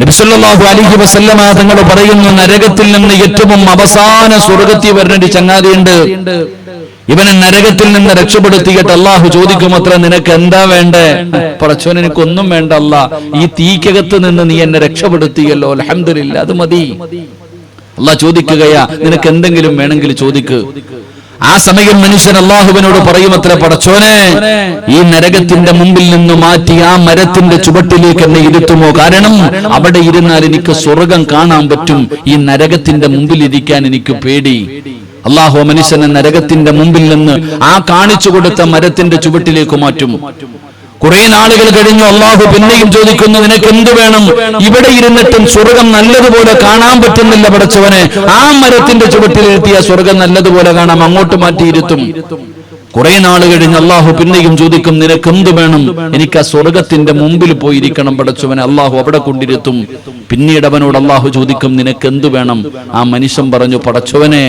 നബിസല്ലാഹു അലിഹി വസല്ലമ തങ്ങൾ പറയുന്നു നരകത്തിൽ നിന്ന് ഏറ്റവും അവസാന സ്വർഗത്തിൽ വരുന്നൊരു ചങ്ങാതിയുണ്ട്. ഇവനെ നരകത്തിൽ നിന്ന് രക്ഷപ്പെടുത്തിയിട്ട് അള്ളാഹു ചോദിക്കുമത്ര നിനക്ക് എന്താ വേണ്ടേ? പറച്ചോൻ എനിക്കൊന്നും വേണ്ട അല്ല. ഈ തീക്കകത്ത് നിന്ന് നീ എന്നെ രക്ഷപ്പെടുത്തിയല്ലോ. അലഹമില്ല അത് മതി. അള്ളാഹ് ചോദിക്കുകയാ നിനക്ക് എന്തെങ്കിലും വേണമെങ്കിൽ ചോദിക്ക്. ആ സമയം മനുഷ്യൻ അള്ളാഹുവിനോട് പറയുമത്ര പടച്ചോനെ ഈ നരകത്തിന്റെ മുമ്പിൽ നിന്ന് മാറ്റി ആ മരത്തിന്റെ ചുവട്ടിലേക്ക് എന്നെ ഇരുത്തുമോ? കാരണം അവിടെ ഇരുന്നാൽ എനിക്ക് സ്വർഗം കാണാൻ പറ്റും. ഈ നരകത്തിന്റെ മുമ്പിൽ ഇരിക്കാൻ എനിക്ക് പേടി. അള്ളാഹു മനുഷ്യനെ നരകത്തിന്റെ മുമ്പിൽ നിന്ന് ആ കാണിച്ചു കൊടുത്ത മരത്തിന്റെ ചുവട്ടിലേക്ക് മാറ്റും. കുറെ നാളുകൾ കഴിഞ്ഞു അള്ളാഹു പിന്നെയും ചോദിക്കുന്നു നിനക്ക് എന്ത് വേണം? ഇവിടെ ഇരുന്നിട്ടും സ്വർഗം നല്ലതുപോലെ കാണാൻ പറ്റുന്നില്ല പടച്ചവനെ. ആ മരത്തിന്റെ ചുവട്ടിലെത്തിയ സ്വർഗം നല്ലതുപോലെ കാണാം. അങ്ങോട്ട് മാറ്റിയിരുത്തും കുറെ നാൾ കഴിഞ്ഞ് അള്ളാഹു പിന്നെയും ചോദിക്കും നിനക്ക് എന്ത് വേണം? എനിക്ക് ആ സ്വർഗത്തിന്റെ മുമ്പിൽ പോയിരിക്കണം പടച്ചവനെ. അള്ളാഹു അവിടെ കൊണ്ടിരുത്തും. പിന്നീട് അവനോട് അള്ളാഹു ചോദിക്കും നിനക്ക് എന്ത് വേണം? ആ മനുഷ്യൻ പറഞ്ഞു പടച്ചവനെ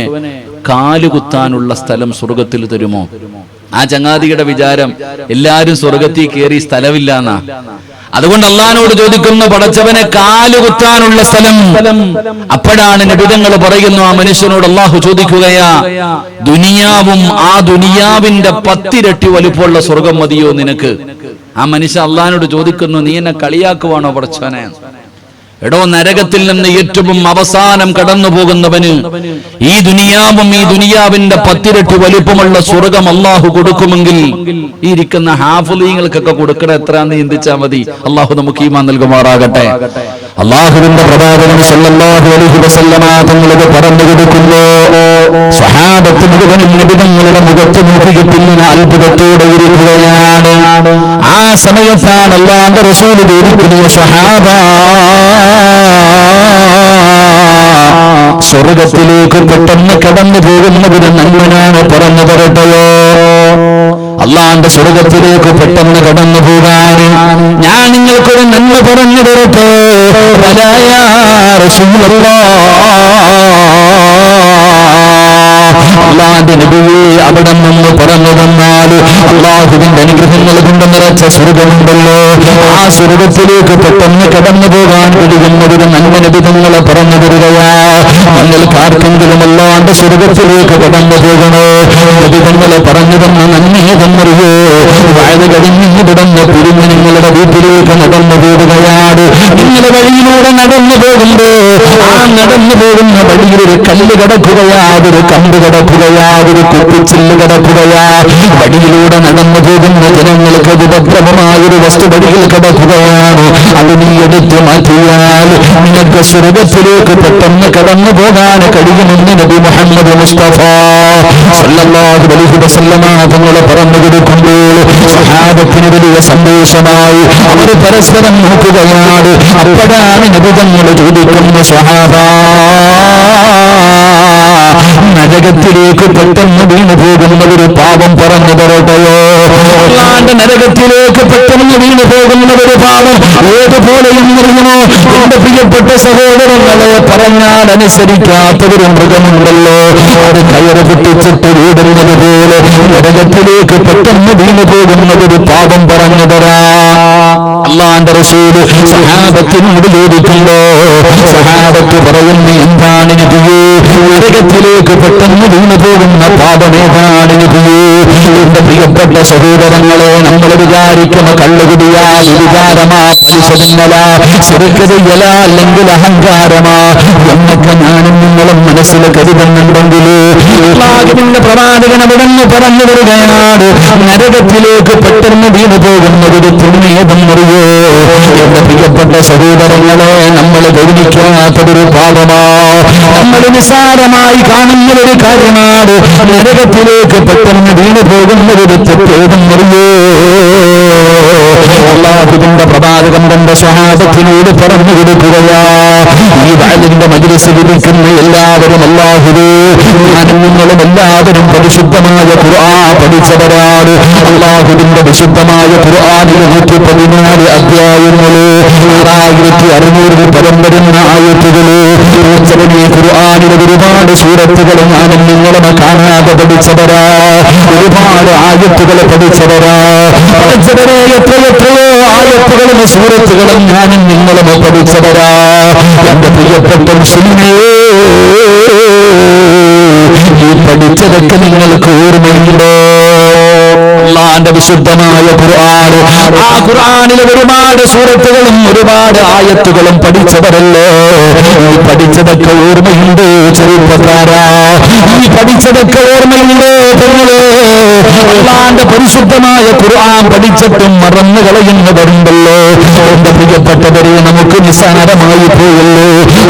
കാലുകുത്താനുള്ള സ്ഥലം സ്വർഗത്തിൽ തരുമോ? ആ ചങ്ങാതിയുടെ വിചാരം എല്ലാരും സ്വർഗത്തിൽ കയറി സ്ഥലമില്ല എന്നാ അതുകൊണ്ട് അള്ളഹാനോട് ചോദിക്കുന്നു പടച്ചവനെ കാലുകുത്താനുള്ള സ്ഥലം. അപ്പോഴാണ് നിബിതങ്ങൾ പറയുന്നു ആ മനുഷ്യനോട് അള്ളാഹു ചോദിക്കുകയാ ദുനിയാവും ആ ദുനിയാവിന്റെ പത്തിരട്ടി വലുപ്പമുള്ള സ്വർഗം മതിയോ നിനക്ക്? ആ മനുഷ്യൻ അള്ളഹാനോട് ചോദിക്കുന്നു നീ എന്നെ കളിയാക്കുവാണോ പടച്ചവനെ? എടോ നരകത്തിൽ നിന്ന് ഏറ്റവും അവസാനം കടന്നു പോകുന്നവന് ഈ ദുനിയാവും ഈ ദുനിയാവിന്റെ പത്തിരട്ടി വലുപ്പമുള്ള സ്വർഗം അള്ളാഹു കൊടുക്കുമെങ്കിൽ ഇരിക്കുന്ന ഹാഫുലീങ്ങൾക്കൊക്കെ കൊടുക്കണ എത്രയാന്ന് ചിന്തിച്ചാൽ മതി. അള്ളാഹു നമുക്ക് ഈമാൻ നൽകുമാറാകട്ടെ. അള്ളാഹുവിന്റെ പ്രവാചകൻ സല്ലല്ലാഹു അലൈഹി വസല്ലമ തങ്ങൾക്ക് പറഞ്ഞു കൊടുക്കുന്നു. സ്വഹാബത്ത് നിബിധങ്ങളുടെ മുഖത്ത് നോക്കിയിട്ട് ഇങ്ങനെ അത്ഭുതത്തോടെ ഇരിക്കുകയാണ് ആ സമയത്താണ് അള്ളാന്റെ റസൂൽ ചോദിക്കുന്നു സ്വഹാബ സ്വർഗത്തിലേക്ക് പെട്ടെന്ന് കടന്നു പോകുന്നതിന് നന്മനാണ് പറഞ്ഞു തരട്ടെയോ അള്ളാന്റെ സ്വർഗത്തിലേക്ക് പെട്ടെന്ന് കടന്നു പോകാൻ ഞാൻ നിങ്ങൾക്കൊരു നന്മ പറഞ്ഞു തരട്ടെ? അവിടെ നിന്ന് പറഞ്ഞു തന്നാൽ അള്ളാഹുവിന്റെ കൊണ്ട് നിറച്ച സ്വർഗമുണ്ടല്ലോ. ആ സ്വർഗത്തിലേക്ക് പെട്ടെന്ന് കടന്നു പോകാൻ കഴിയുന്നതിന് നന്മ നബിതങ്ങളെ പറഞ്ഞു തരികയാ. നിങ്ങൾക്ക് ആർക്കെങ്കിലും അല്ലാണ്ട് സ്വർഗത്തിലേക്ക് കടന്നു പോകണോ. നബിതങ്ങളെ പറഞ്ഞു തന്ന നന്മേതെന്നറിയോ വയത് കഴിഞ്ഞ് കിടന്ന് പിരിഞ്ഞ് നിങ്ങളുടെ വീട്ടിലേക്ക് നടന്നു പോവുകയാണ്. നിങ്ങളുടെ വഴിയിലൂടെ നടന്നു പോകുമ്പോ ആ നടന്നു പോകുന്ന വഴിയിൽ ഒരു കല്ല് കിടക്കുകയാ. ഒരു കമ്പ് കിടക്കുകയാ. ഒരു കുപ്പിച്ചില്ല് കിടക്കുകയാ. വഴിയിലൂടെ നടന്നു പോകുന്ന ജനങ്ങൾക്ക് ഉപദ്രവമായ ഒരു വസ്തു വഴിയിൽ കിടക്കുകയാണ്. അത് നീ എടുത്തു മാറ്റിയാൽ നിനക്ക് സ്വർഗത്തിലേക്ക് പെട്ടെന്ന് കടന്നു പോകാൻ കഴിയുമെന്ന് നബി മുഹമ്മദ് മുസ്തഫ തങ്ങളെ പറഞ്ഞു കൊടുക്കുമ്പോൾ സഹാബത്തിന് വലിയ സന്തോഷമായി അവർ പരസ്പരം നോക്കുകയാണ്. അപ്പോഴാണ് നബി തങ്ങൾ ചോദിക്കുന്ന സഹാബ നരകത്തിലേക്ക് പെട്ടെന്ന് വീണു പോകുന്നവര് പാപം പറഞ്ഞു തരട്ടെയോ അല്ലാണ്ട് നരകത്തിലേക്ക് പെട്ടെന്ന് വീണു പോകുന്നവര് ഒരു പാപം ഏതുപോലെയെന്നറിയുമോ എന്റെ പ്രിയപ്പെട്ട സഹോദരങ്ങളെ പറഞ്ഞാൽ അനുസരിക്കാത്തവരും മൃഗമുണ്ടല്ലോ. അത് കയറ് പൊട്ടിച്ചിട്ട് വീടുന്നത് പോലെ നരകത്തിലേക്ക് പെട്ടെന്ന് വീണു പോകുന്നവര് പാപം പറഞ്ഞു തരാ. അള്ളാന്റെ റസൂൽ സഹാബത്തിനോട് ചോദിക്കുമ്പോ സഹാബത്ത് പറയുന്ന എന്താണ് നബിയേ? നരകത്തിലേക്ക് പെട്ടെന്ന് വീണു പോകുന്ന പാപമേതാണ് പ്രിയപ്പെട്ട സഹോദരങ്ങളെ നമ്മൾ വിചാരിക്കുന്ന കള്ളുകുടിയാ വിചാരമാ പരിശോധനല ചെറുക്കതയല അല്ലെങ്കിൽ അഹങ്കാരമാ. എന്നൊക്കെ ഞാനും നിങ്ങളും മനസ്സിൽ കരുതുന്നുണ്ടെങ്കിൽ അള്ളാഹുവിന്റെ പ്രവാചകൻ അവിടെ നിന്ന് പറഞ്ഞു വരികയാണ്. നരകത്തിലേക്ക് പെട്ടെന്ന് വീണു പോകുന്ന ഒരു പുണ്യേതെന്നറിയോ എന്റെ പ്രിയപ്പെട്ട സഹോദരങ്ങളെ നമ്മൾ ഗൗനിക്കാത്തൊരു പാപമാ നമ്മൾ നിസാരമായി കാണുന്ന ഒരു കാര്യമാണ്. നരകത്തിലേക്ക് പെട്ടെന്ന് വീണു പോകുന്ന ഒരു തെറ്റേതെന്നറിയോ അള്ളാഹുവിന്റെ പ്രവാചകൻ തന്റെ സ്വഹാബത്തിനോട് പറഞ്ഞു കൊടുക്കുകയാ. ഈ വാലിന്റെ മജിലിസിൽ ഇരിക്കുന്ന എല്ലാവരും അള്ളാഹുവേ എല്ലാവരും പരിശുദ്ധമായ ഖുർആ പഠിച്ചവരാണ്. അള്ളാഹുവിന്റെ വിശുദ്ധമായ ഖുർആാനിൽ നൂറ്റി പതിനാല് അധ്യായങ്ങൾ ആറായിരത്തി അറുന്നൂറിൽ പരം വരുന്ന ആയത്തുകൾ. ഖുർആാനിൽ ഒരുപാട് സൂരത്തുകൾ ഞാനും നിങ്ങളും കാണാതെ പഠിച്ചവരാ. ഒരുപാട് ആയത്തുകൾ പഠിച്ചവരാ. പഠിച്ചവരെ എത്ര എത്രയോ ആയത്തുകളും സൂറത്തുകളും ഞാനും നിങ്ങളും പഠിച്ചവരാ പ്രിയപ്പെട്ട മുസ്ലിമേ പഠിച്ചതൊക്കെ നിങ്ങൾക്ക് ഓർമ്മയുണ്ടോ? അള്ളാന്റെ വിശുദ്ധമായ ഖുർആൻ. ആ ഖുർആനിലെ ഒരുപാട് സൂറത്തുകളും ഒരുപാട് ആയത്തുകളും പഠിച്ചവരല്ലേ? പഠിച്ചതൊക്കെ ഓർമ്മയുണ്ട് ചെറുപ്പക്കാരാ. ഈ പഠിച്ചതൊക്കെ ഓർമ്മയുണ്ട് അള്ളാന്റെ പരിശുദ്ധമായ ഖുർആൻ പഠിച്ചിട്ടും മറന്നു കളയുന്നവരുണ്ടല്ലോ എന്റെ പ്രിയപ്പെട്ടവരെ നമുക്ക് നിസ്സാരമായി പോയല്ലോ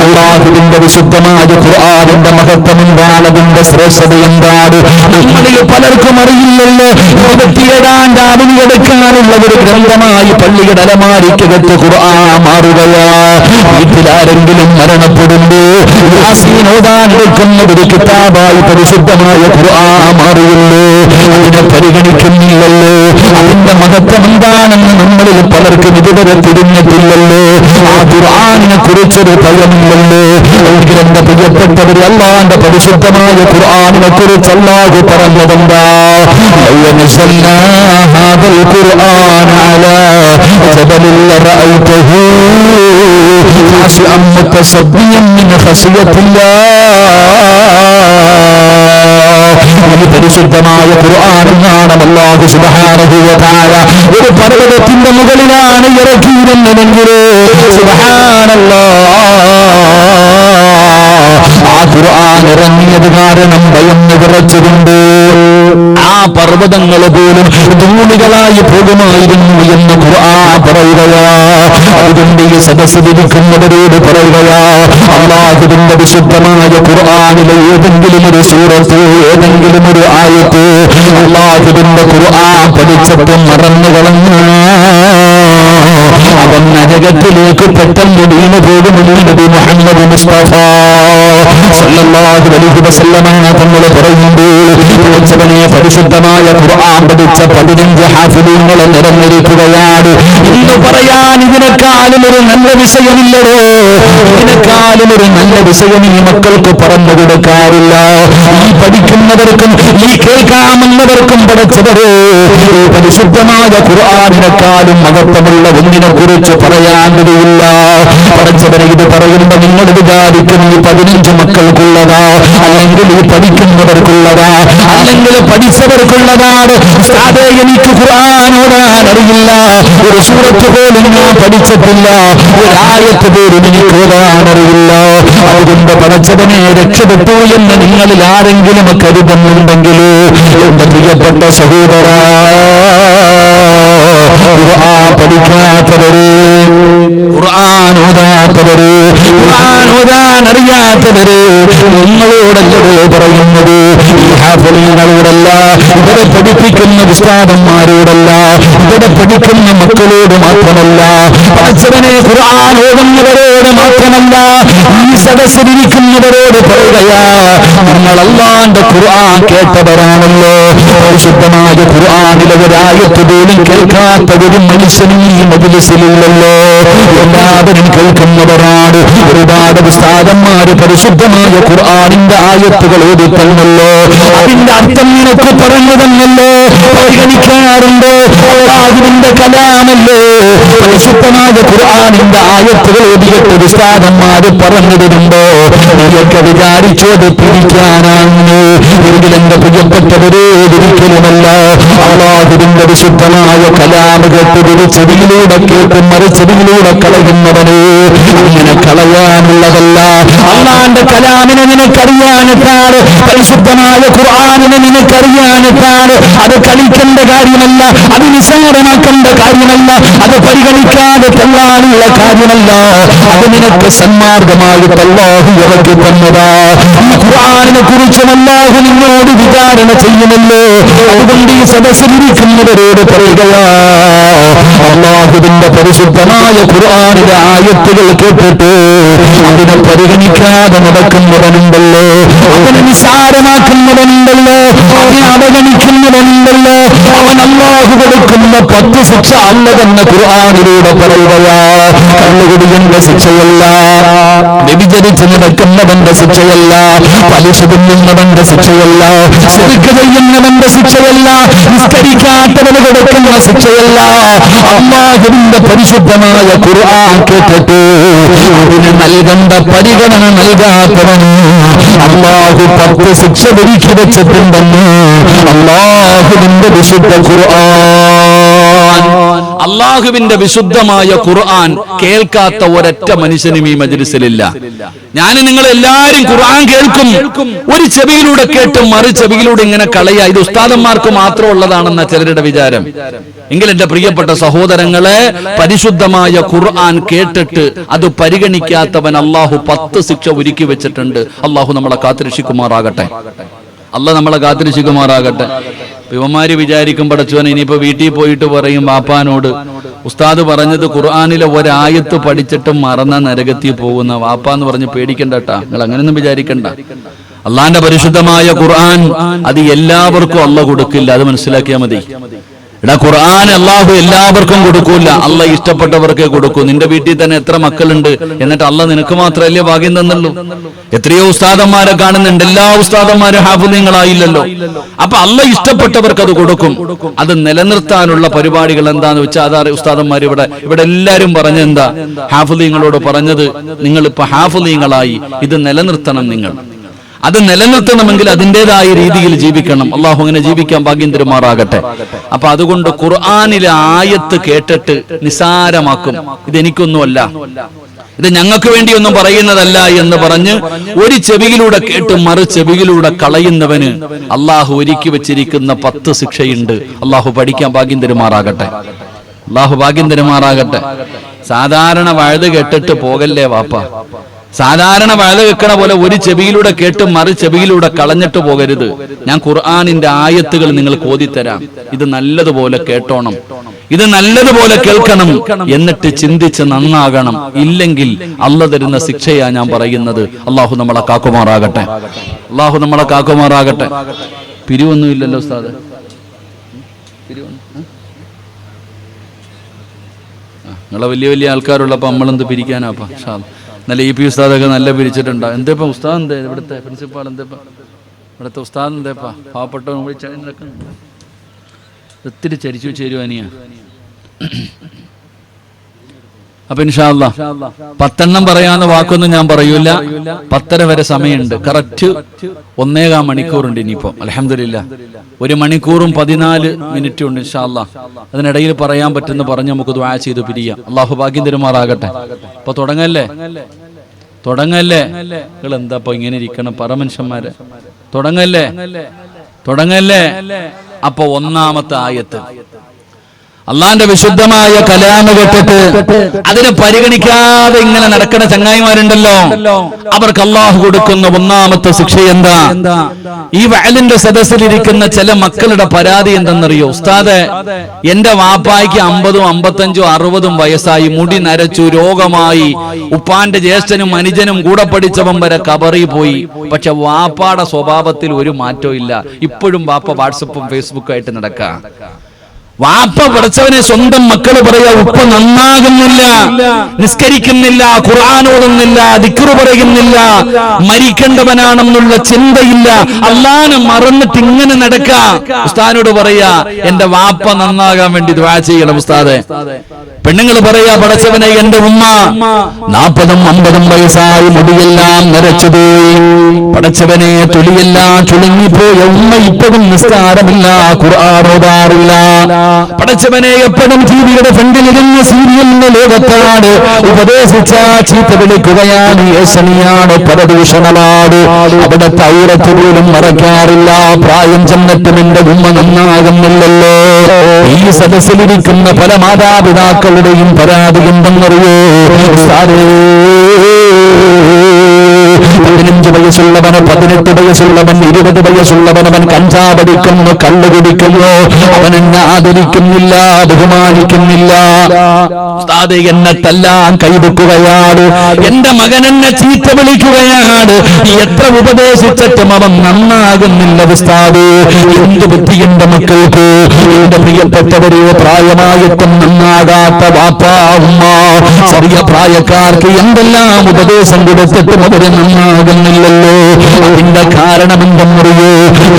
അള്ളാഹുവിന്റെ വിശുദ്ധമായ ഖുർആാനിന്റെ മഹത്വം എന്താണ് ശ്രേഷ്ഠത എന്താണ്? നമ്മളിൽ പലർക്കും അറിയില്ലല്ലോ. ഇരുപത്തിയേഴാണ്ട് രാവിലെ എടുക്കാനുള്ള ഒരു ഗ്രന്ഥമായി പള്ളിയുടെ അലമാരിക്കകത്ത് ഖുർആ മാറുകയാ. വീട്ടിലാരെങ്കിലും മരണപ്പെടുമ്പോ യാസീൻ എടുക്കുന്ന ഒരു കിതാബായി പരിശുദ്ധമായ ഖുർആ മാറിയല്ലോ അതിനെ പരിഗണിക്കുന്നില്ലല്ലോ. അതിന്റെ മഹത്വം എന്താണെന്ന് നമ്മളിൽ പലർക്കും ഇതുവരെ തിരിഞ്ഞിട്ടില്ലല്ലോ. ആ ഖുർആാനിനെ കുറിച്ചൊരു ഭയമില്ലല്ലോ എങ്കിൽ എന്റെ പ്രിയപ്പെട്ടവർ അള്ളാന്റെ പരിശുദ്ധമായ ഖുർആാനിനെ കുറിച്ച് അല്ലാഹു പറഞ്ഞതെന്താ لو نزلنا هذا القرآن على جبل لرأيته خاشعا متصديا من خشية الله ഈ പരിശുദ്ധമായ ഖുർആാനെന്നാണ് അല്ലാഹു സുബ്ഹാനഹു വ തആല ഒരു പർവ്വതത്തിന്റെ മുകളിലാണ് ഇറക്കിയിരുന്നതെങ്കിൽ സുബ്ഹാനല്ലാഹ് ഖുർആൻ ഇറങ്ങിയത് കാരണം ഭയം വിറച്ചുകൊണ്ട് ആ പർവതങ്ങൾ പോലും ധൂളികളായി പോകുമായിരുന്നു എന്ന് ഖുർആൻ പറയുകയാ. അതുകൊണ്ട് ഈ സദസ്സിലിരിക്കുന്നവരോട് പറയുകയാ അള്ളാഹുവിന്റെ വിശുദ്ധമായ ഖുർആാനിലെ ഏതെങ്കിലും ഒരു സൂറത്ത് ഏതെങ്കിലും ഒരു ആയത്ത് അള്ളാഹുവിന്റെ ഖുർആൻ പഠിച്ചപ്പോൾ മറന്നു കളഞ്ഞു നരകത്തിലേക്ക് പെട്ടെന്ന് വീണു പോകുമെന്ന് മുഹമ്മദ് മുസ്തഫ സല്ലല്ലാഹു അലൈഹി വസല്ലമ തങ്ങൾ പറയുമ്പോൾ പരിശുദ്ധമായ ഖുർആൻ പഠിച്ച പതിനഞ്ച് ഹാഫിലീങ്ങളെ നിരന്നിരിക്കുകയാണ് എന്ന് പറയാൻ ഇതിനെക്കാളും ഒരു നല്ല വിഷയമില്ലടോ. ഇതിനെക്കാളും ഒരു നല്ല വിഷയം ഈ മക്കൾക്ക് പറഞ്ഞു കൊടുക്കാറില്ല. ഈ പഠിക്കുന്നവർക്കും ഈ കേൾക്കാമെന്നവർക്കും പഠിച്ചവരോ പരിശുദ്ധമായ ഖുർആാനിനെക്കാളും മഹത്വമുള്ള ഒന്നിനെ കുറിച്ച് പറയാൻ കഴിയില്ല പഠിച്ചവരെ ഇത് പറയുമ്പോ നിങ്ങൾ വിചാരിക്കും ഈ പതിനഞ്ച് മക്കൾക്കുള്ളതാ അല്ലെങ്കിൽ ഈ പഠിക്കുന്നവർക്കുള്ളതാ അല്ലെങ്കിൽ പഠിച്ചവർക്കുള്ളതാണ്. എനിക്ക് ഖുർആൻ അറിയില്ല ഒരു സൂറത്ത് പോലും ഞാൻ പഠിച്ചിട്ടില്ല. ഒരായത്ത് പോലും എനിക്ക് ഓടാൻ അറിയില്ല അതുകൊണ്ട് പഠിച്ചവനെ രക്ഷപ്പെട്ടു എന്ന് നിങ്ങളിൽ ആരെങ്കിലും കരുതുന്നുണ്ടെങ്കിലോ? പ്രിയപ്പെട്ട സഹോദരാ ഖുർആൻ പഠിക്കാത്തവര്. ഖുർആൻ ഓതാത്തവര് ഖുർആൻ ഓതാൻ അറിയാത്തവര് നിങ്ങളോടല്ലോ പറയുന്നത്? ഈ ഹാഫലീങ്ങളോടല്ല ഇവിടെ പഠിപ്പിക്കുന്ന വിസ്താദന്മാരോടല്ല ഇവിടെ പഠിക്കുന്ന മക്കളോട് മാത്രമല്ല പഠിച്ചവനെ ഖുർആൻ ഓടുന്നവരോട് മാത്രമല്ല ഈ സദസ്സിലിരിക്കുന്നവരോട് പറയുകയാ നിങ്ങൾ ഖുർആൻ കേട്ടവരാണല്ലോ. പരിശുദ്ധമായ ഖുർആനിലെ ഒരായത്ത് പോലും കേൾക്കാത്ത ഒരു മനുഷ്യനും ഈ മജിലിസിലില്ലല്ലോ എല്ലാവരും കേൾക്കുന്നവരാണ്. ഒരുപാട് ഉസ്താദന്മാര് പരിശുദ്ധമായ ഖുർആനിന്റെ ആയത്തുകൾ ഓടിത്തന്നല്ലോ അതിന്റെ അർത്ഥം നിനക്ക് പറഞ്ഞു തന്നല്ലോ പരിഗണിക്കാറുണ്ട്. അള്ളാഹുവിന്റെ കലാമല്ലോ? പരിശുദ്ധമായ ഖുർആനിന്റെ ആയത്തുകൾ ഓടിയിട്ട് ഉസ്താദന്മാര് പറഞ്ഞു നിനക്ക് വിചാരിച്ചത് പിടിക്കാനാണ്. എങ്കിൽ എന്റെ പ്രിയപ്പെട്ടവരെ ഒരിക്കലുമല്ല അള്ളാഹുവിന്റെ വിശുദ്ധമായ കലാമ് ചെവിയിലൂടെ കേട്ട് അങ്ങനെ കളയാനുള്ളതല്ല. അള്ളാന്റെ കലാമിനെ പരിശുദ്ധമായ ഖുർആാനിനെ നിനക്കറിയാനിട്ടാണ് അത് കളിക്കേണ്ട കാര്യമല്ല അത് നിസ്സാരമാക്കേണ്ട കാര്യമല്ല അത് പരിഗണിക്കാതെ തള്ളാനുള്ള കാര്യമല്ല. അത് നിനക്ക് സന്മാർഗമായി അള്ളാഹു ഇറക്കി തന്നതാ. ഖുർആാനിനെ കുറിച്ചും അല്ലാഹു നിന്നോട് വിചാരണ ചെയ്യുമല്ലോ. അതുകൊണ്ട് ഈ സദസ്സിലിരിക്കുന്നവരോട് പറയുക അള്ളാഹുവിന്റെ പരിശുദ്ധമായ ഖുർആാനിലെ ആയത്തുകൾ കേട്ടിട്ട് അതിനെ പരിഗണിക്കാതെ നടക്കുന്നവനുണ്ടല്ലോ. അതിനെ നിസാരമാക്കുന്നവനുണ്ടല്ലോ. അതിനെ അവഗണിക്കുന്നവനുണ്ടല്ലോ. അവൻ അള്ളാഹു കൊടുക്കുന്ന പത്ത് ശിക്ഷ അല്ല തന്നെ ഖുർആാനിലൂടെ പറയുകയാ. കണ്ണുകുടിയന്റെ ശിക്ഷയല്ല. വ്യഭിചരിച്ച് നടക്കുന്നവന്റെ ശിക്ഷയല്ല. പലിശ തിന്നുന്നവന്റെ ശിക്ഷയല്ല. ശരിക്ക് ചെയ്യുന്നവന്റെ ശിക്ഷയല്ല നിസ്കരിക്കാത്തവന് കൊടുക്കുന്ന ശിക്ഷയല്ല. അള്ളാഹുവിന്റെ പരിശുദ്ധമായ ഖുർആൻ കേട്ടിട്ട് അതിനെ നൽകേണ്ട പരിഗണന നൽകാത്തവന് അള്ളാഹു പത്ത് ശിക്ഷ ഒരുക്കി വെച്ചിട്ടുണ്ടെന്ന് അള്ളാഹുവിന്റെ വിശുദ്ധ ഖുർആൻ. അള്ളാഹുവിന്റെ വിശുദ്ധമായ ഖുർആൻ കേൾക്കാത്ത ഒരൊറ്റ മനുഷ്യനും ഈ മജ്ലിസിലില്ല. ഞാൻ നിങ്ങൾ എല്ലാരും ഖുർആൻ കേൾക്കും. ഒരു ചെവിയിലൂടെ കേട്ടും മറു ചെവിയിലൂടെ ഇങ്ങനെ കളയ ഇത് ഉസ്താദന്മാർക്ക് മാത്രം ഉള്ളതാണെന്ന ചിലരുടെ വിചാരം. എങ്കിൽ എന്റെ പ്രിയപ്പെട്ട സഹോദരങ്ങളെ പരിശുദ്ധമായ ഖുർആൻ കേട്ടിട്ട് അത് പരിഗണിക്കാത്തവൻ അള്ളാഹു പത്ത് ശിക്ഷ ഒരുക്കി വെച്ചിട്ടുണ്ട്. അള്ളാഹു നമ്മളെ കാത്തിരക്ഷിക്കുമാറാകട്ടെ. അല്ല നമ്മളെ കാത്തിരക്ഷിക്കുമാറാകട്ടെ. ഇവന്മാര് വിചാരിക്കും പടച്ചോൻ ഇനിയിപ്പോ വീട്ടിൽ പോയിട്ട് പറയും വാപ്പാനോട് ഉസ്താദ് പറഞ്ഞത് ഖുർആാനിലെ ഒരായത്ത് പഠിച്ചിട്ട് മറന്ന നരകത്തിൽ പോകുന്ന വാപ്പ എന്ന് പറഞ്ഞ് പേടിക്കണ്ടട്ടാ. നിങ്ങൾ അങ്ങനെയൊന്നും വിചാരിക്കണ്ട. അള്ളാന്റെ പരിശുദ്ധമായ ഖുർആൻ അത് എല്ലാവർക്കും അള്ള കൊടുക്കില്ല അത് മനസ്സിലാക്കിയാൽ മതി. എടാ ഖുർആൻ അള്ളാഹു എല്ലാവർക്കും കൊടുക്കൂല. അല്ല ഇഷ്ടപ്പെട്ടവർക്ക് കൊടുക്കൂ. നിന്റെ വീട്ടിൽ തന്നെ എത്ര മക്കളുണ്ട്? എന്നിട്ട് അല്ല നിനക്ക് മാത്രമല്ലേ ഭാഗ്യം തന്നുള്ളൂ? എത്രയോ ഉസ്താദന്മാരെ കാണുന്നുണ്ട്. എല്ലാ ഉസ്താദന്മാരും ഹാഫുദ്യങ്ങളായില്ലല്ലോ അപ്പൊ അല്ല ഇഷ്ടപ്പെട്ടവർക്ക് അത് കൊടുക്കും. അത് നിലനിർത്താനുള്ള പരിപാടികൾ എന്താന്ന് വെച്ചാൽ അതാ ഉസ്താദന്മാർ ഇവിടെ ഇവിടെ എല്ലാരും പറഞ്ഞ എന്താ? ഹാഫുദ്യങ്ങളോട് പറഞ്ഞത് നിങ്ങൾ ഇപ്പൊ ഹാഫുദ്യങ്ങളായി ഇത് നിലനിർത്തണം നിങ്ങൾ. അത് നിലനിർത്തണമെങ്കിൽ അതിന്റെതായ രീതിയിൽ ജീവിക്കണം. അള്ളാഹു അങ്ങനെ ജീവിക്കാൻ ഭാഗ്യം തരുമാറാകട്ടെ. അപ്പൊ അതുകൊണ്ട് ഖുർആാനിലെ ആയത്ത് കേട്ടിട്ട് നിസാരമാക്കും ഇതെനിക്കൊന്നുമല്ല. ഇത് ഞങ്ങൾക്ക് വേണ്ടിയൊന്നും പറയുന്നതല്ല എന്ന് പറഞ്ഞ് ഒരു ചെവിയിലൂടെ കേട്ട് മറു ചെവിയിലൂടെ കളയുന്നവന് അള്ളാഹു ഒരുക്കി വെച്ചിരിക്കുന്ന പത്ത് ശിക്ഷയുണ്ട്. അള്ളാഹു പഠിക്കാൻ ഭാഗ്യം തരുമാറാകട്ടെ. അള്ളാഹു ഭാഗ്യം തരുമാറാകട്ടെ. സാധാരണ വഴുത് കേട്ടിട്ട് പോകല്ലേ വാപ്പ? സാധാരണ വഴ വെക്കണ പോലെ ഒരു ചെവിയിലൂടെ കേട്ട് മറു ചെവിയിലൂടെ കളഞ്ഞിട്ട് പോകരുത്. ഞാൻ ഖുർആാനിന്റെ ആയത്തുകൾ നിങ്ങൾ കോതിത്തരാം ഇത് നല്ലതുപോലെ കേട്ടോണം. ഇത് നല്ലതുപോലെ കേൾക്കണം എന്നിട്ട് ചിന്തിച്ച് നന്നാകണം. ഇല്ലെങ്കിൽ അല്ല തരുന്ന ശിക്ഷയാ ഞാൻ പറയുന്നത്. അള്ളാഹു നമ്മളെ കാക്കുമാറാകട്ടെ. അള്ളാഹു നമ്മളെ കാക്കുമാറാകട്ടെ. പിരിവൊന്നും ഇല്ലല്ലോ ഉസ്താദ്. നിങ്ങളെ വലിയ വലിയ ആൾക്കാരുള്ളപ്പോ നമ്മളെന്ത് പിരിക്കാനാപ്പാ നല്ല ഇ പി ഉസ്താദൊക്കെ നല്ല പിരിച്ചിട്ടുണ്ട്? എന്തേപ്പാ ഉസ്താദ് എന്തേ ഇവിടുത്തെ പ്രിൻസിപ്പാൾ എന്തേപ്പാ ഇവിടുത്തെ ഉസ്താദ് എന്തേപ്പാ പാവപ്പെട്ട ഒത്തിരി ചരിച്ചു ചേരുവാനിയാ. അപ്പൊ ഇൻഷാല്ല പത്തെണ്ണം പറയാവുന്ന വാക്കൊന്നും ഞാൻ പറയൂല. പത്തര വരെ സമയമുണ്ട്. കറക്റ്റ് ഒന്നേകാം മണിക്കൂറുണ്ട് ഇനിയിപ്പോ. അലഹമില്ല ഒരു മണിക്കൂറും പതിനാല് മിനിറ്റും ഉണ്ട് ഇൻഷാല്ല അതിനിടയിൽ പറയാൻ പറ്റുന്ന പറഞ്ഞ് നമുക്ക് ദ്വാ ചെയ്ത് പിരിയാം. അള്ളാഹു ഭാഗ്യം തരുമാറാകട്ടെ. അപ്പൊ തുടങ്ങല്ലേ? തുടങ്ങല്ലേ? നിങ്ങൾ എന്താ ഇപ്പൊ ഇങ്ങനെ ഇരിക്കണം? പറ മനുഷ്യന്മാരെ. തുടങ്ങല്ലേ? തുടങ്ങല്ലേ? അപ്പൊ ഒന്നാമത്തെ ആയത്ത്. അള്ളാന്റെ വിശുദ്ധമായ കലാമ കേട്ടിട്ട് അതിനെ പരിഗണിക്കാതെ ഇങ്ങനെ നടക്കുന്ന ചങ്ങായിമാരുണ്ടല്ലോ. അവർക്ക് അള്ളാഹു കൊടുക്കുന്ന ഒന്നാമത്തെ ശിക്ഷ എന്താ? ഈ വയലിന്റെ സദസ്സിലിരിക്കുന്ന ചില മക്കളുടെ പരാതി എന്തെന്നറിയോ? ഉസ്താദെ എന്റെ വാപ്പായ്ക്ക് അമ്പതും അമ്പത്തഞ്ചും അറുപതും വയസ്സായി. മുടി നരച്ചു രോഗമായി. ഉപ്പാന്റെ ജ്യേഷ്ഠനും അനുജനും കൂടെ പഠിച്ചവൻ വരെ കബറി പോയി. പക്ഷെ വാപ്പാടെ സ്വഭാവത്തിൽ ഒരു മാറ്റവും ഇല്ല. ഇപ്പോഴും വാപ്പ വാട്സപ്പും ഫേസ്ബുക്കും ആയിട്ട് നടക്കുക വാപ്പ പഠിച്ചവനെ സ്വന്തം മക്കൾ പറയാ ഉപ്പ നന്നാകുന്നില്ല നിസ്കരിക്കുന്നില്ല ഖുർആൻ ഓടുന്നില്ല ദിക്റു പറയുന്നില്ല മരിക്കേണ്ടവനാണെന്നുള്ള ചിന്തയില്ല. അള്ളാനെ മറന്നിട്ട് ഇങ്ങനെ നടക്ക. ഉസ്താനോട് പറയാ എന്റെ വാപ്പ നന്നാകാൻ വേണ്ടി ദ്വാ ചെയ്യണം ഉസ്താദെ. പെണ്ണുങ്ങൾ പറയാ പഠിച്ചവനെ എന്റെ ഉമ്മ നാൽപ്പതും അമ്പതും വയസ്സായി മുടിയെല്ലാം നരച്ചുപോയി പഠിച്ചവനെ തൊലിയെല്ലാം ചുളുങ്ങിപ്പോയ ഉമ്മ ഇപ്പോഴും നിസ്കാരമില്ല ഖുർആാനോടാറില്ല പടച്ചവനെ ടിവിയുടെ ഫ്രണ്ടിലിരുന്ന് സീരിയലിന്റെ ലോകത്താണ് ഉപദേശിച്ച ചീത്ത വിളിക്കുകയാണ് യേശനിയാണ് പരദൂഷണമാണ് അവിടെ തൗറത്ത് പോലും മറക്കാറില്ല പ്രായം ചെന്നിട്ടും എന്റെ ഉമ്മ നന്നാകുന്നില്ലല്ലോ. ഈ സദസ്സിലിരിക്കുന്ന പല മാതാപിതാക്കളുടെയും പരാതി എന്തെന്നറിയോ? സാരേ പതിനഞ്ച് വയസ്സുള്ളവന് പതിനെട്ട് വയസ്സുള്ളവൻ ഇരുപത് വയസ്സുള്ളവൻ അവൻ കഞ്ചാവടിക്കുന്നു കള്ളു കുടിക്കുന്നു. അവൻ എന്നെ ആദരിക്കുന്നില്ല ബഹുമാനിക്കുന്നില്ല. എന്നെ തല്ലാൻ കൈവെക്കുകയാണ്. എന്റെ മകൻ എന്നെ ചീത്ത വിളിക്കുകയാണ്. എത്ര ഉപദേശിച്ചിട്ടും അവൻ നന്നാകുന്നില്ല ഉസ്താദ്. എന്ത് ബുദ്ധി എന്റെ മക്കൾക്ക്? എന്റെ പ്രിയപ്പെട്ടവരെ പ്രായമായിട്ടും നന്നാകാത്ത വാപ്പാ ചെറിയ പ്രായക്കാർക്ക് എന്തെല്ലാം ഉപദേശം കൊടുത്തിട്ടും അവർ നന്നാകുന്നില്ല. കാണുന്നില്ലല്ലോ. അതിന്റെ കാരണമെന്തെന്നറിയോ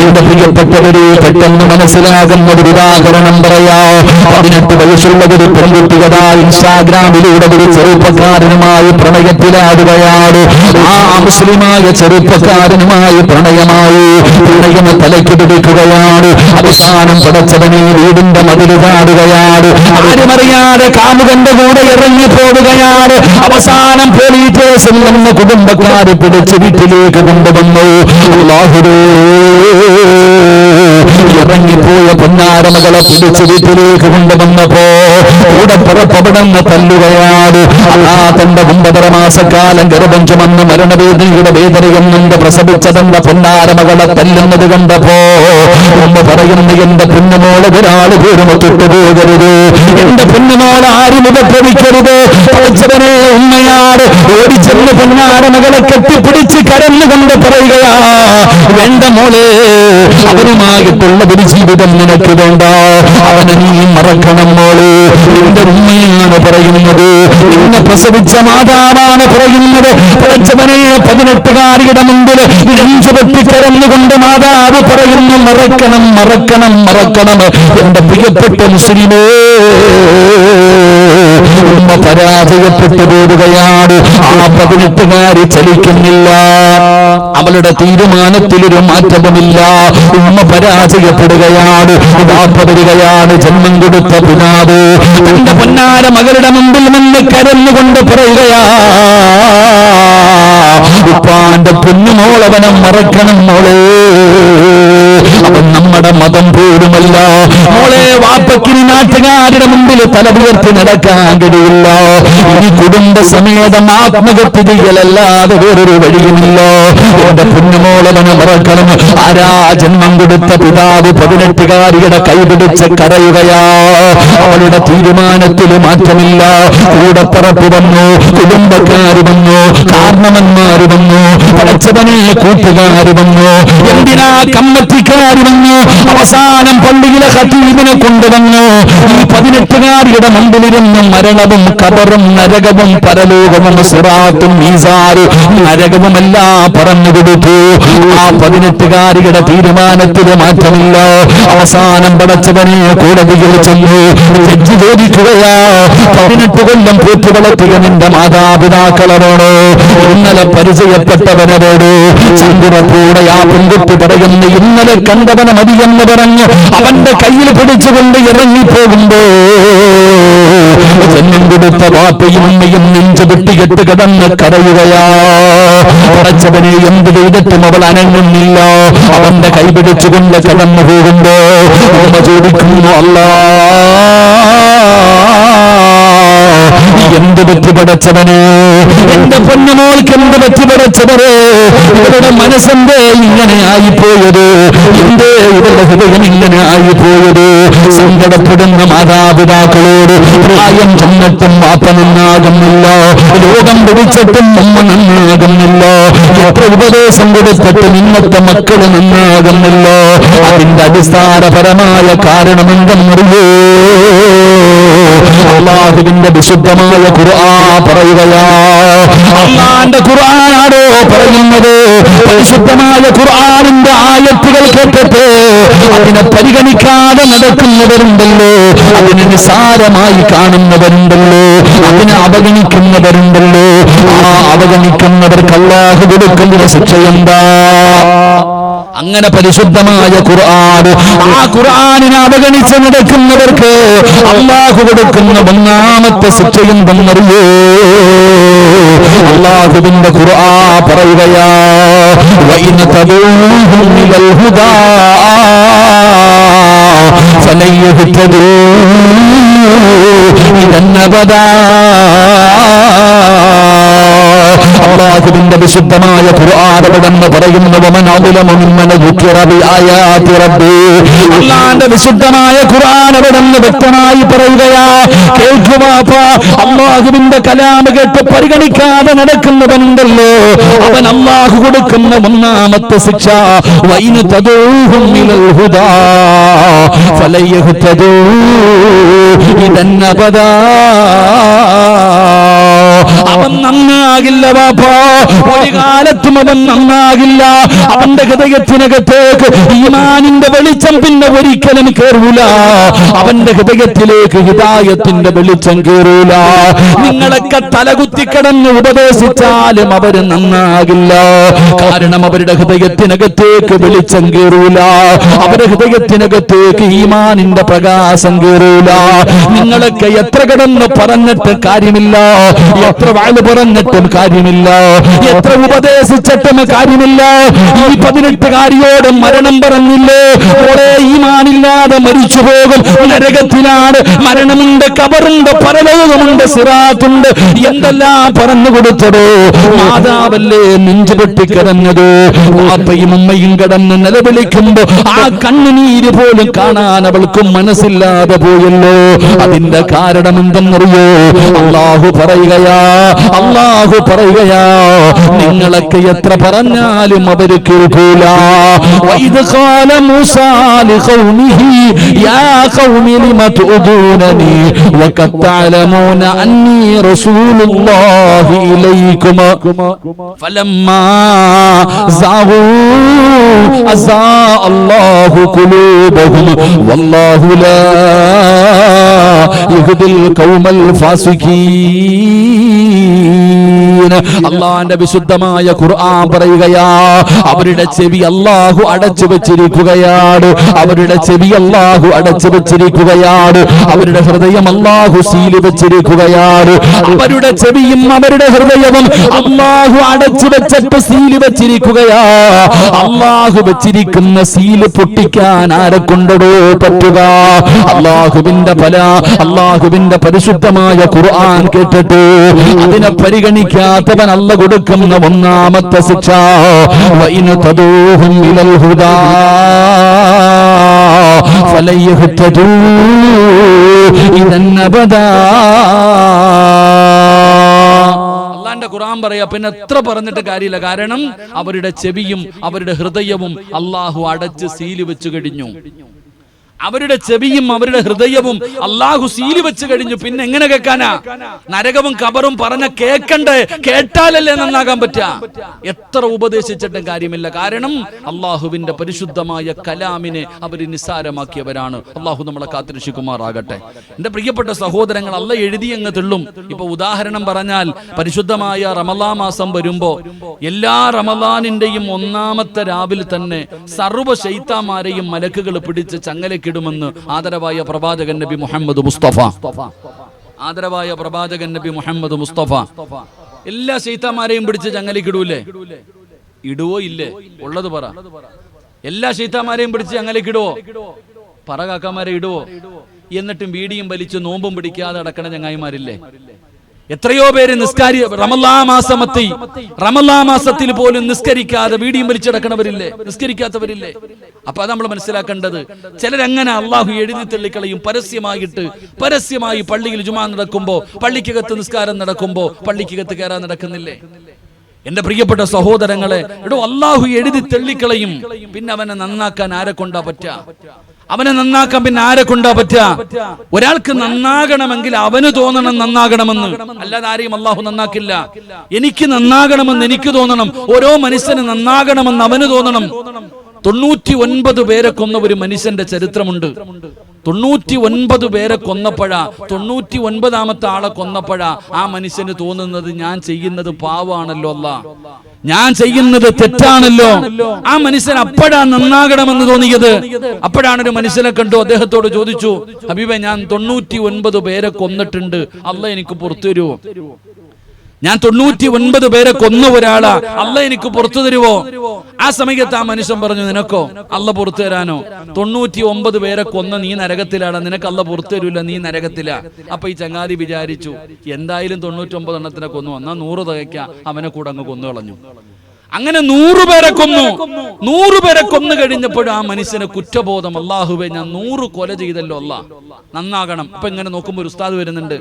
എന്റെ പ്രിയപ്പെട്ടവരെ പെട്ടെന്ന് മനസ്സിലാകുന്ന ഒരു ഉദാഹരണം പറയാം. പതിനെട്ട് വയസ്സുള്ള ഒരു പെൺകുട്ടികത ഇൻസ്റ്റാഗ്രാമിലൂടെ ഒരു ചെറുപ്പക്കാരനുമായി പ്രണയത്തിലാടുകയാണ്. ആ മുസ്ലിമായ ചെറുപ്പക്കാരനുമായി പ്രണയമായി പ്രണയം തലയ്ക്ക് പിടിക്കുകയാണ്. അവസാനം പടച്ചവനെ വീടിന്റെ മതിൽ ചാടുകയാണ്. ആരുമറിയാതെ കാമുകന്റെ കൂടെ ഇറങ്ങി പോവുകയാണ് അവസാനം പോലീസ് സ്റ്റേഷനിൽ നിന്ന് കുടുംബക്കാരെ പിടിച്ച് വീട്ടിലേക്ക് കൊണ്ടുവന്നു. ഇറങ്ങിപ്പോയ പൊന്നാരമകളെ പിടിച്ച് വീട്ടിലേക്ക് കൊണ്ടുവന്നപ്പോ കൂടെ പുറപ്പെടുന്ന തല്ലുകയാണ് ആ തന്റെ ഒമ്പതര മാസക്കാലം ഗർഭം ചുമന്ന് മരണവേദനയുടെ വേദനയെന്നുണ്ട് പ്രസവിച്ചതെന്റെ പൊന്നാരമകളെ തല്ലുന്നത് കണ്ടപ്പോ ഉമ്മ പറയുന്നു എന്റെ പൊന്നുമോൾ ഒരാൾ പോലും തൊട്ടുപോകരുത്. എന്റെ പൊന്നുമോൾ ആരും ഉപദ്രവിക്കരുത്. പഠിച്ചവനെ ഉമ്മയാട് ഓടിച്ചെന്ന് പൊന്നാരമകളെ കെട്ടിപ്പിടിച്ച് കരന്നുകൊണ്ട് പറയുകയാ വേണ്ട മോളെ അവരുമായിട്ടുള്ള ഒരു ജീവിതം നിനക്ക് വേണ്ട അവനെ നീ മറക്കണം മോളെ. എന്റെ ഉമ്മയാണ് പറയുന്നത്. നിന്നെ പ്രസവിച്ച മാതാവാണ് പറയുന്നത്. പഠിച്ചവനെ പതിനെട്ടുകാരിയുടെ മുമ്പിൽ നെഞ്ചു പൊട്ടിക്കരന്നുകൊണ്ട് മാതാവ് പറയുന്നു മറക്കണം മറക്കണം മറക്കണം. എന്റെ പ്രിയപ്പെട്ട മുസ്ലിമേ. ഉമ്മ പരാജയപ്പെട്ടു പോവുകയാണ്. ആ പതിനെട്ടുകാരി ചലിക്കുന്നില്ല. അവളുടെ തീരുമാനത്തിലൊരു മാറ്റവുമില്ല. ഉമ്മ പരാജയപ്പെടുകയാണ്. വരികയാണ് ജന്മം കൊടുത്ത പിതാവ്. തന്റെ പൊന്നാര മകളുടെ മുമ്പിൽ നിന്ന് കരന്നുകൊണ്ട് പറയുകയാ ഉപ്പാന്റെ പൊന്നുമോളവനം മറക്കണം മോളെ. അവൻ നമ്മുടെ മതം പോലുമല്ല. മോളെ വാപ്പക്കിനി നാട്ടുകാരുടെ മുമ്പിൽ തല ഉയർത്തി നടക്കാൻ കഴിയില്ല. ഈ കുടുംബസമേതം ആത്മഹത്യ ചെയ്യലല്ലാതെ വേറൊരു വഴിയുമില്ല. എന്റെ പൊന്നുമോളവനെ മറക്കണം. ആരാ ജന്മം കൊടുത്ത പിതാവ് പതിനെട്ടുകാരിയുടെ കൈപിടിച്ച് കരയുകയാ? അവളുടെ തീരുമാനത്തിൽ മാറ്റമില്ല. കൂടപ്പറപ്പ് വന്നു കുടുംബക്കാർ വന്നു. കാരണവന്മാര് വന്നു. പടച്ചവനെ കൂട്ടുകാര് വന്നു. എന്തിനാ കമ്മറ്റിക്കാര് വന്നു? അവസാനം പള്ളിയിലെ ഹത്തീബിനെ കൊണ്ടുവന്നു. ഈ പതിനെട്ടുകാരിയുടെ മുമ്പിലിരുന്ന് മരണവും കബറും നരകവും പരലോകവും സിറാത്തും മീസാറ് നരകവുമെല്ലാം പറഞ്ഞു കൊടുത്തു. ആ പതിനെട്ടുകാരിയുടെ തീരുമാനത്തിന് മാറ്റമില്ല. അവസാനം പടച്ചവനെ കോടതിയിൽ ചെന്നു. ജഡ്ജി ചോദിക്കുകയാ പതിനെട്ട് കൊല്ലം പൂത്തി വളർത്തിയ നിന്റെ മാതാപിതാക്കളോട് ഇന്നലെ പരിചയപ്പെട്ടവനോട് കൂടെ ആ പെൺകുട്ടി പറയുന്ന ഇന്നലെ കണ്ടവനെ എന്ന് പറഞ്ഞു അവന്റെ കയ്യിൽ പിടിച്ചുകൊണ്ട് ഇറങ്ങിപ്പോകുമ്പോ ജന്മം കൊടുത്ത വാപ്പയും ഉമ്മയും നെഞ്ചു വെട്ടികെട്ട് കിടന്ന് കരയുകയാ. പറച്ചവനെ എന്ത് ചെയ്തിട്ടും അവൾ അനങ്ങുന്നില്ല. അവന്റെ കൈ പിടിച്ചുകൊണ്ട് കടന്നു പോകുമ്പോ ചോദിക്കുന്നു അല്ലാ. എന്ത് പറ്റി പടച്ചവനെ? എന്റെ പൊന്നമോൾക്ക് എന്ത് പറ്റി പടച്ചവരെ ഇവരുടെ മനസ്സെന്തേ ഇങ്ങനെ ആയിപ്പോയത്? എന്തേ ഇവരുടെ ഹൃദയം ഇങ്ങനെ ആയിപ്പോയത്? സങ്കടപ്പെടുന്ന മാതാപിതാക്കളോട് പ്രായം ചെന്നിട്ടും വാപ്പ നന്നാകുന്നില്ല. ലോകം പിടിച്ചിട്ടും അമ്മ നന്നാകുന്നില്ല. എത്ര ഉപദേശം കൊടുത്തിട്ടും ഇന്നത്തെ മക്കൾ നന്നാകുന്നില്ല. അതിന്റെ അടിസ്ഥാനപരമായ കാരണമെന്തെന്നറിയോ? അള്ളാഹുവിന്റെ വിശുദ്ധമായ ഖുർആൻ പറയുകയാ. അള്ളാന്റെ ഖുർആനാണോ പറയുന്നത്? പരിശുദ്ധമായ ഖുർആനിന്റെ ആയത്തുകൾ കേട്ടിട്ട് അതിനെ പരിഗണിക്കാതെ നടക്കുന്നവരുണ്ടല്ലോ. അതിനെ നിസാരമായി കാണുന്നവരുണ്ടല്ലോ. അതിനെ അവഗണിക്കുന്നവരുണ്ടല്ലോ. ആ അവഗണിക്കുന്നവർക്ക് അള്ളാഹു കൊടുക്കുന്ന ശിക്ഷ അങ്ങനെ പരിശുദ്ധമായ ഖുർആൻ ആ ഖുർആാനിനെ അവഗണിച്ച് നടക്കുന്നവർക്ക് അള്ളാഹു കൊടുക്കുന്ന ഒന്നാമത്തെ ശിക്ഷയും എന്തെന്നറിയോ അള്ളാഹുവിന്റെ ഖുർആ പറയുകയാ വൈന അള്ളാഹുവിന്റെ വിശുദ്ധമായ ഖുർആാനവിടെന്ന് അള്ളാന്റെ വിശുദ്ധമായ ഖുർആാനവിടെന്ന് വ്യക്തമായി പറയുകയാ കേൾക്കുവാപ്പ അള്ളാഹുവിന്റെ കലാമ കേട്ട് പരിഗണിക്കാതെ നടക്കുന്നവനുണ്ടല്ലോ. അവൻ അള്ളാഹു കൊടുക്കുന്ന ഒന്നാമത്തെ ശിക്ഷ വൈനു ഫലയഹ്തദൂ ഇദൻ അബദാ. അവൻ നന്നാ നന്നാകില്ല ബാപ്പാ. ഒരു കാലത്തും അവൻ നന്നാകില്ല. അവന്റെ ഹൃദയത്തിനകത്തേക്ക് ഈമാനിന്റെ വെളിച്ചം പിന്നെ ഒരിക്കലും കേറൂല. അവന്റെ ഹൃദയത്തിലേക്ക് ഹിതായത്തിന്റെ വെളിച്ചം കേറൂല. നിങ്ങളൊക്കെ തലകുത്തിക്കടന്ന് ഉപദേശിച്ചാലും അവർ നന്നാകില്ല. കാരണം അവരുടെ ഹൃദയത്തിനകത്തേക്ക് വെളിച്ചം കേറൂല. അവരുടെ ഹൃദയത്തിനകത്തേക്ക് ഈമാനിന്റെ പ്രകാശം കേറൂല. നിങ്ങളൊക്കെ എത്ര കിടന്ന് പറഞ്ഞിട്ട് കാര്യമില്ല. എത്ര വാഴ് പറഞ്ഞിട്ടും കാര്യമില്ല. എത്ര ഉപദേശിച്ചിട്ടും കാര്യമില്ല. ഈ പതിനെട്ടുകാരിയോട് മരണം പറഞ്ഞില്ലേ? ഓളെ ഈമാനില്ലാതെ മരിച്ചു പോകും. നരകത്തിലാണ്. മരണമുണ്ട് കബറുണ്ട് പരലോകമുണ്ട് സിറാത്തുണ്ട്. എന്തെല്ലാം പറഞ്ഞു കൊടുത്തതോ? മാതാവല്ലേ നെഞ്ചു പൊട്ടിക്കിടന്നത് പാപ്പയും അമ്മയും കിടന്ന് നിലവിളിക്കുമ്പോ ആ കണ്ണുനീര് പോലും കാണാൻ അവൾക്കും മനസ്സില്ലാതെ പോയല്ലോ. അതിന്റെ കാരണം എന്തെന്നറിയോ അള്ളാഹു പറയുകയാ അള്ളാഹു പറയുകയാ നിങ്ങളൊക്കെ എത്ര പറഞ്ഞാലും അവർ കേൾക്കൂല മുഅ്മിനീന് അള്ളാന്റെ വിശുദ്ധമായ ഖുർആൻ പറയുകയാ അവരുടെ ചെവി അള്ളാഹു അടച്ചു വെച്ചിരിക്കുകയാണ് അവരുടെ ചെവി അള്ളാഹു അടച്ചു വെച്ചിരിക്കുകയാണ് അവരുടെ ഹൃദയം അള്ളാഹു സീൽ വെച്ചിരിക്കുകയാണ് അവരുടെ ചെവിയും അവരുടെ ഹൃദയവും അള്ളാഹു അടച്ചു വെച്ചിട്ട് സീൽ വെച്ചിരിക്കുകയാ. അള്ളാഹു വെച്ചിരിക്കുന്ന സീൽ പൊട്ടിക്കാൻ ആരെ കൊണ്ടോ പറ്റുക? അള്ളാഹുവിന്റെ പല അള്ളാഹുവിന്റെ പരിശുദ്ധമായ ഖുർആൻ കേട്ടിട്ട് അതിനെ പരിഗണിക്കാതെ പരിഗണിക്കാത്തവൻ അല്ല കൊടുക്കുന്ന ഒന്നാമത്തെ ശിക്ഷ. ഹുദാ. അള്ളാന്റെ ഖുർആൻ പറയാ പിന്നെ എത്ര പറഞ്ഞിട്ട് കാര്യമില്ല. കാരണം അവരുടെ ചെവിയും അവരുടെ ഹൃദയവും അള്ളാഹു അടച്ച് സീൽ വെച്ചു കഴിഞ്ഞു. അവരുടെ ചെവിയും അവരുടെ ഹൃദയവും അള്ളാഹു സീലി വെച്ച് കഴിഞ്ഞു. പിന്നെ എങ്ങനെ കേൾക്കാനാ? നരകവും കബറും പറഞ്ഞ കേക്കണ്ടേ കേട്ടാലല്ലേ നന്നാകാൻ പറ്റാ എത്ര ഉപദേശിച്ചിട്ടും കാര്യമില്ല. കാരണം അള്ളാഹുവിന്റെ പരിശുദ്ധമായ കലാമിനെ അവർ നിസ്സാരമാക്കിയവരാണ്. അള്ളാഹു നമ്മളെ കാത്തിരക്ഷിക്കുമാറാകട്ടെ. എന്റെ പ്രിയപ്പെട്ട സഹോദരങ്ങൾ അല്ല എഴുതി അങ്ങ് തെള്ളും. ഇപ്പൊ ഉദാഹരണം പറഞ്ഞാൽ പരിശുദ്ധമായ റമലാ മാസം വരുമ്പോ എല്ലാ റമലാനിന്റെയും ഒന്നാമത്തെ രാവിലെ തന്നെ സർവ ശൈത്താമാരെയും മലക്കുകൾ പിടിച്ച് ചങ്ങലക്കിടുമെന്ന് ആദരവായ പ്രവാചകൻ നബി മുഹമ്മദ് മുസ്തഫ. ആദരവായ പ്രവാചകൻ നബി മുഹമ്മദ് മുസ്തഫ. എല്ലാ ശൈത്താമാരെയും പിടിച്ച് ചങ്ങലക്കിടൂലേ ഇടുവോ ഇല്ലേ? ഉള്ളത് പറ. എല്ലാ ശൈത്താമാരെയും പിടിച്ച് ചങ്ങലക്കിടുവോ പറ കാക്കാമാരെ ഇടുവോ? എന്നിട്ടും വീടിയും വലിച്ച് നോമ്പും പിടിക്കാതെ അടക്കണ ചങ്ങായിമാരില്ലേ? എത്രയോ പേര് നിസ്കാരി റമല്ലാ മാസമത്തി. റമല്ലാ മാസത്തിൽ പോലും നിസ്കരിക്കാതെ വീടിയും വലിച്ചടക്കണവരില്ലേ നിസ്കരിക്കാത്തവരില്ലേ? അപ്പൊ അത് നമ്മൾ മനസ്സിലാക്കേണ്ടത്. ചിലരങ്ങനെ അള്ളാഹു എഴുതി തള്ളിക്കളയും. പരസ്യമായിട്ട് പരസ്യമായി പള്ളിയിൽ ജുമാ നടക്കുമ്പോ പള്ളിക്കകത്ത് നിസ്കാരം നടക്കുമ്പോ പള്ളിക്കകത്ത് കയറാൻ നടക്കുന്നില്ലേ? എന്റെ പ്രിയപ്പെട്ട സഹോദരങ്ങളെ എടോ അള്ളാഹു എഴുതി തള്ളിക്കളയും. പിന്നെ അവനെ നന്നാക്കാൻ ആരെ കൊണ്ടാ പറ്റാ? അവനെ നന്നാക്കാൻ പിന്നെ ആരെ കൊണ്ടാ പറ്റാ ഒരാൾക്ക് നന്നാകണമെങ്കിൽ അവന് തോന്നണം നന്നാകണമെന്ന്. അല്ലാതെ ആരെയും അള്ളാഹു നന്നാക്കില്ല. എനിക്ക് നന്നാകണമെന്ന് എനിക്ക് തോന്നണം. ഓരോ മനുഷ്യന് നന്നാകണമെന്ന് അവന് തോന്നണം. തൊണ്ണൂറ്റി ഒൻപത് പേരെ കൊന്ന ഒരു മനുഷ്യന്റെ ചരിത്രമുണ്ട്. തൊണ്ണൂറ്റി ഒൻപത് പേരെ കൊന്നപ്പോഴാ തൊണ്ണൂറ്റി ഒൻപതാമത്തെ ആളെ കൊന്നപ്പോഴാ ആ മനുഷ്യന് തോന്നുന്നത് ഞാൻ ചെയ്യുന്നത് പാവാണല്ലോ അല്ല. ഞാൻ ചെയ്യുന്നത് തെറ്റാണല്ലോ. ആ മനുഷ്യൻ അപ്പോഴാ നന്നാകണമെന്ന് തോന്നിയത്. അപ്പോഴാണ് ഒരു മനുഷ്യനെ കണ്ടു അദ്ദേഹത്തോട് ചോദിച്ചു ഹബീബെ ഞാൻ തൊണ്ണൂറ്റി ഒൻപത് പേരെ കൊന്നിട്ടുണ്ട്. അല്ല എനിക്ക് പുറത്തു ഞാൻ തൊണ്ണൂറ്റി ഒൻപത് പേരെ കൊന്ന ഒരാളാ. അല്ല എനിക്ക് പുറത്തു തരുവോ? ആ സമയത്ത് ആ മനുഷ്യൻ പറഞ്ഞു നിനക്കോ? അല്ല പുറത്തു തരാനോ? തൊണ്ണൂറ്റി ഒമ്പത് പേരെ കൊന്ന നീ നരകത്തിലാണ് നിനക്ക് അല്ല പുറത്തു തരൂല നീ നരകത്തില. അപ്പൊ ഈ ചങ്ങാതി വിചാരിച്ചു എന്തായാലും തൊണ്ണൂറ്റി ഒമ്പത് എണ്ണത്തിനെ കൊന്നു. വന്നാ നൂറ് തകയ്ക്ക അവനെ കൂടെ അങ്ങ് കൊന്നു കളഞ്ഞു. അങ്ങനെ നൂറുപേരെ കൊന്നു. നൂറുപേരെ കൊന്നു കഴിഞ്ഞപ്പോഴും ആ മനുഷ്യന് കുറ്റബോധം. അള്ളാഹുബെ ഞാൻ നൂറ് കൊല ചെയ്തല്ലോ അല്ല നന്നാകണം. അപ്പൊ ഇങ്ങനെ നോക്കുമ്പോ ഒരു ഉസ്താദ് വരുന്നുണ്ട്.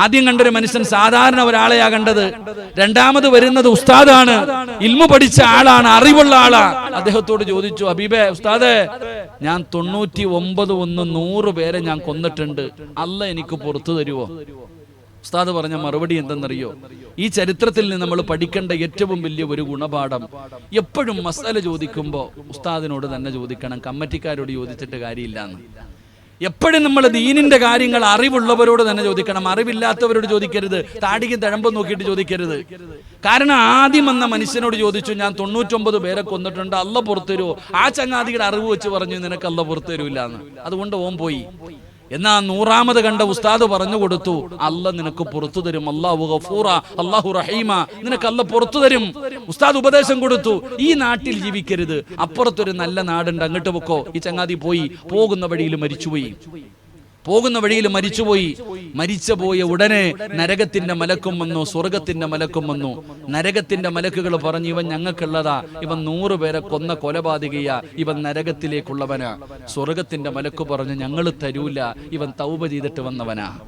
ആദ്യം കണ്ടൊരു മനുഷ്യൻ സാധാരണ ഒരാളെയാ കണ്ടത്. രണ്ടാമത് വരുന്നത് ഉസ്താദാണ്. ഇൽമു പഠിച്ച ആളാണ് അറിവുള്ള ആളാ. അദ്ദേഹത്തോട് ചോദിച്ചു അബീബെ ഉസ്താദെ ഞാൻ തൊണ്ണൂറ്റി ഒമ്പത് ഒന്ന് നൂറ് പേരെ ഞാൻ കൊന്നിട്ടുണ്ട്. അല്ല എനിക്ക് പുറത്തു തരുവോ? ഉസ്താദ് പറഞ്ഞ മറുപടി എന്തെന്നറിയോ? ഈ ചരിത്രത്തിൽ നിന്ന് നമ്മൾ പഠിക്കേണ്ട ഏറ്റവും വലിയ ഒരു ഗുണപാഠം. എപ്പോഴും മസാല ചോദിക്കുമ്പോൾ ഉസ്താദിനോട് തന്നെ ചോദിക്കണം കമ്മറ്റിക്കാരോട് ചോദിച്ചിട്ട് കാര്യമില്ല എപ്പോഴും നമ്മൾ ദീനിന്റെ കാര്യങ്ങൾ അറിവുള്ളവരോട് തന്നെ ചോദിക്കണം. അറിവില്ലാത്തവരോട് ചോദിക്കരുത്. താടിക്കും തഴമ്പും നോക്കിയിട്ട് ചോദിക്കരുത്. കാരണം ആദ്യം വന്ന മനുഷ്യനോട് ചോദിച്ചു ഞാൻ തൊണ്ണൂറ്റൊമ്പത് പേരെ കൊന്നിട്ടുണ്ട്. അല്ല പുറത്തുവരുമോ ആ ചങ്ങാതിയുടെ അറിവ് വെച്ച് പറഞ്ഞു നിനക്ക് അല്ല പുറത്തുതരൂല്ല എന്ന് അതുകൊണ്ട് ഓൻ പോയി. എന്നാ നൂറാമത് കണ്ട ഉസ്താദ് പറഞ്ഞു കൊടുത്തു അല്ല നിനക്ക് പുറത്തു തരും. അള്ളാഹു ഗഫൂറ അള്ളാഹു റഹീമ. നിനക്ക് അല്ല പുറത്തു തരും. ഉസ്താദ് ഉപദേശം കൊടുത്തു ഈ നാട്ടിൽ ജീവിക്കരുത്. അപ്പുറത്തൊരു നല്ല നാടുണ്ട് അങ്ങോട്ട് പൊക്കോ. ഈ ചങ്ങാതി പോയി പോകുന്ന വഴിയിൽ മരിച്ചുപോയി. പോകുന്ന വഴിയിൽ മരിച്ചുപോയി. മരിച്ചുപോയ. ഉടനെ നരകത്തിന്റെ മലക്കും വന്നു സ്വർഗത്തിന്റെ മലക്കും വന്നു. നരകത്തിന്റെ മലക്കുകൾ പറഞ്ഞു ഇവൻ ഞങ്ങൾക്കുള്ളതാ. ഇവൻ നൂറ് പേരെ കൊന്ന കൊലപാതകയ. ഇവൻ നരകത്തിലേക്കുള്ളവനാ. സ്വർഗത്തിന്റെ മലക്ക് പറഞ്ഞു ഞങ്ങൾ തരൂല. ഇവൻ തൗപ ചെയ്തിട്ട് വന്നവനാ.